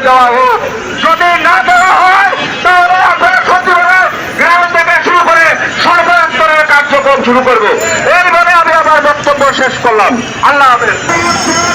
দেওয়া হোক। যদি না দেওয়া হয়, তাহলে আমরা সচিবালয় গ্রাম থেকে শুরু করে সর্বান্তরের কার্যক্রম শুরু করবে। এইভাবে আমি আমার বক্তব্য শেষ করলাম। আল্লাহ হাফেজ।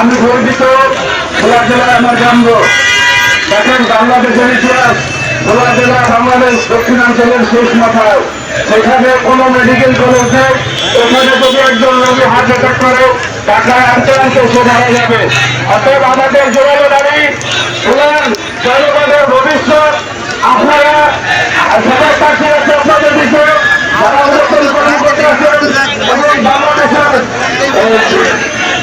আমি গর্বিত ভোলা জেলায় আমার জন্ম দেখেন বাংলাদেশের ইতিহাস ভোলা জেলা বাংলাদেশ দক্ষিণাঞ্চলের শেষ মাথায়। সেখানে কোনো মেডিকেল কলেজ নেই, ওখানে যদি একজন রোগী হার্ট অ্যাটাক করে টাকায় আনতে আনতে সে মারা যাবে। অতএব আমাদের জোরালো দাবি ভোলার জনগণের ভবিষ্যৎ, আপনারা সবার কাছে আছে আপনাদের বিষয়ে, যারা উন্নতন কর্মকর্তা আছেন এবং বাংলাদেশের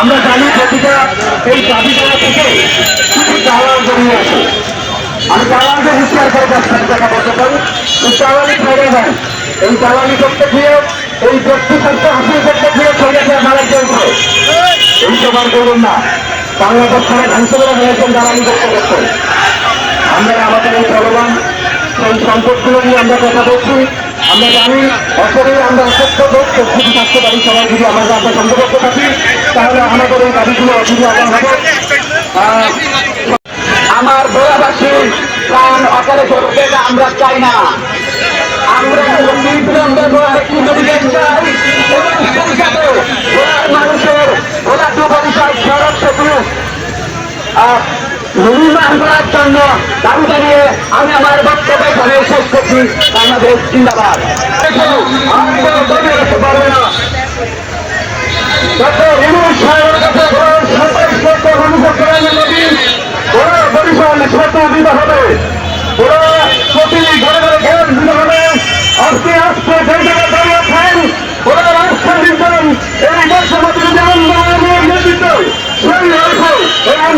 আমরা জানি প্রতিটা এই দাবি দেওয়া থেকে কিছু দালাল জড়িয়ে আছে। আমি দালালকে হুঁশিয়ার করে দশটার কথা বলতে পারি। এই দালালি ছেড়ে দেন। এই দালালি করতে গিয়ে এই ব্যক্তি স্বার্থ হাসিল করতে গিয়ে ছেড়ে দেয় মারাজ্য করে। এই সবার করুন না, বাংলাদেশ সবাই ধ্বংস করে ফেলেছেন দালালি করতে করতে। আমরা আমাদের এই চলমান সেই সম্পদগুলো নিয়ে আমরা কথা বলছি। আমরা জানি অসরে আমরা অসত্য শুধু থাকতে পারি সবাই যদি আমরা আমরা সংঘবদ্ধ থাকি, তাহলে আমাদের এই দাবিগুলো অসুবিধা হবে। আমার গোলাবাসী প্রাণ অকালে চলতে আমরা চাই না। আমরা মানুষের টু বরিশাল শরৎ সেতু। নির্মাণ করার জন্য দাবি জানিয়ে আমি আমার বক্তব্য এখানে শেষ বাংলাদেশ জিন্দাবাদ। পারবে না। আস্তে আস্তে যে জায়গায় দাঁড়িয়ে আছেন ঘোড়ার আস্থা দিচ্ছেন এই যে আন্দোলনের নেতৃত্ব, সেই রাখো এই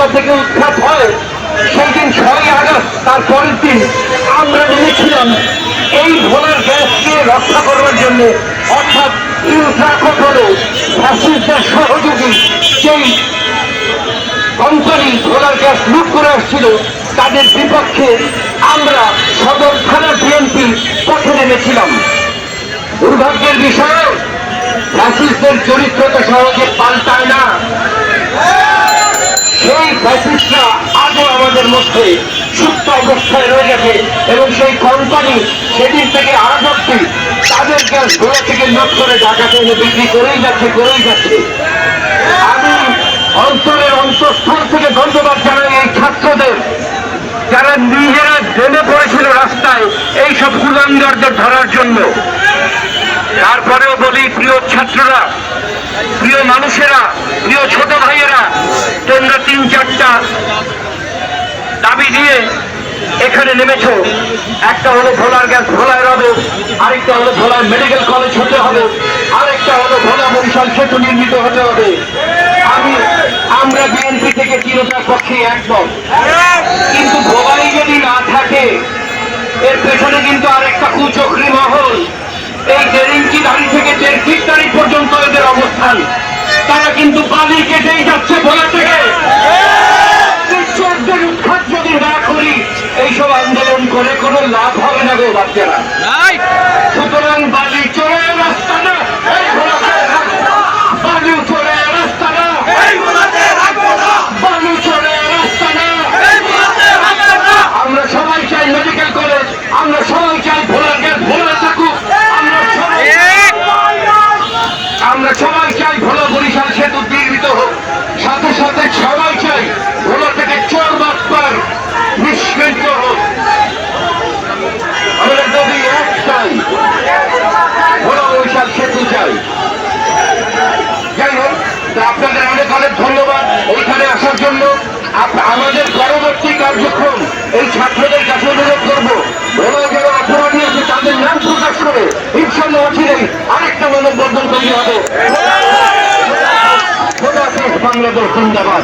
ক্ষমতা থেকে উৎখাত হয় সেই দিন ছয় আগস্ট, তার পরের দিন আমরা নেমেছিলাম এই ভোলার গ্যাসকে রক্ষা করার জন্য। অর্থাৎ ইউট্রাকট হল ফ্যাসিস্টদের সহযোগী সেই কোম্পানি ভোলার গ্যাস লুট করে আসছিল, তাদের বিপক্ষে আমরা সদর থানা বিএনপি পথে নেমেছিলাম। দুর্ভাগ্যের বিষয়, ফ্যাসিস্টদের চরিত্র তো সহজে পাল্টায় না। সেই ফ্যাসিস্টরা আজও আমাদের মধ্যে সুপ্ত অবস্থায় রয়ে গেছে এবং সেই কোম্পানি সেদিন থেকে আজ অব্দি তাদের গ্যাস গোড়া থেকে লোড করে ঢাকাতে এনে বিক্রি করেই যাচ্ছে করেই যাচ্ছে। আমি অন্তরের অন্তঃস্থল থেকে ধন্যবাদ জানাই এই ছাত্রদের যারা নিজেরা জেনে পড়েছিল রাস্তায় এই সব কুলাঙ্গারদের ধরার জন্য। তারপরেও বলি, প্রিয় ছাত্ররা, প্রিয় মানুষেরা, প্রিয় ছোট তোমরা তিন চারটা দাবি দিয়ে এখানে নেমেছো। একটা হলো ভোলার গ্যাস, ভোলায় হবে আরেকটা হলো ভোলার মেডিকেল কলেজ হতে হবে, আরেকটা হলো ভোলা বরিশাল সেতু নির্মিত হতে হবে। আমি, আমরা বিএনপি থেকে তিনটার পক্ষে একদম। কিন্তু ভোলাই যদি না থাকে, এর পেছনে কিন্তু আরেকটা কুচক্রি মহল। এই দেড় ইঞ্চি দাড়ি থেকে দেড় ফিট দাড়ি পর্যন্ত এদের অবস্থান। তারা কিন্তু বালি কেটেই যাচ্ছে ভোলা থেকে। কৃষকদের উৎখাত যদি না করি এইসব আন্দোলন করে কোনো লাভ হবে না গো বাচ্চারা। সুতরাং বালি চলে রাস্তা না এই ভোলাতে রাস্তা। বালি চলে রাস্তা না বালি চলে রাস্তা না আমরা সবাই চাই মেডিকেল কলেজ আমরা সবাই চাই ভোলার গ্যাস ভোলা থাকুক আমরা সবাই আমরা সবাই চাই ভোলা বরিশাল সেতু নির্মিত হোক সাথে সাথে সবাই চাই ভোলা থেকে চোর বাটপার নিষ্কৃত হোক আমরা দাবি একটাই ভোলা বরিশাল সেতু চাই যাই হোক তা আপনাদের অনেক অনেক ধন্যবাদ এইখানে আসার জন্য আপ- আমাদের পরবর্তী কার্যক্রম এই ছাত্রদের কাছে অনুরোধ করব ভোলা যারা অপরাধী আছে তাদের নাম প্রকাশ করে ইনশাল্লাহ অচিরেই আরেকটা মানববন্ধন তৈরি হবে বাংলাদেশ জিন্দাবাদ।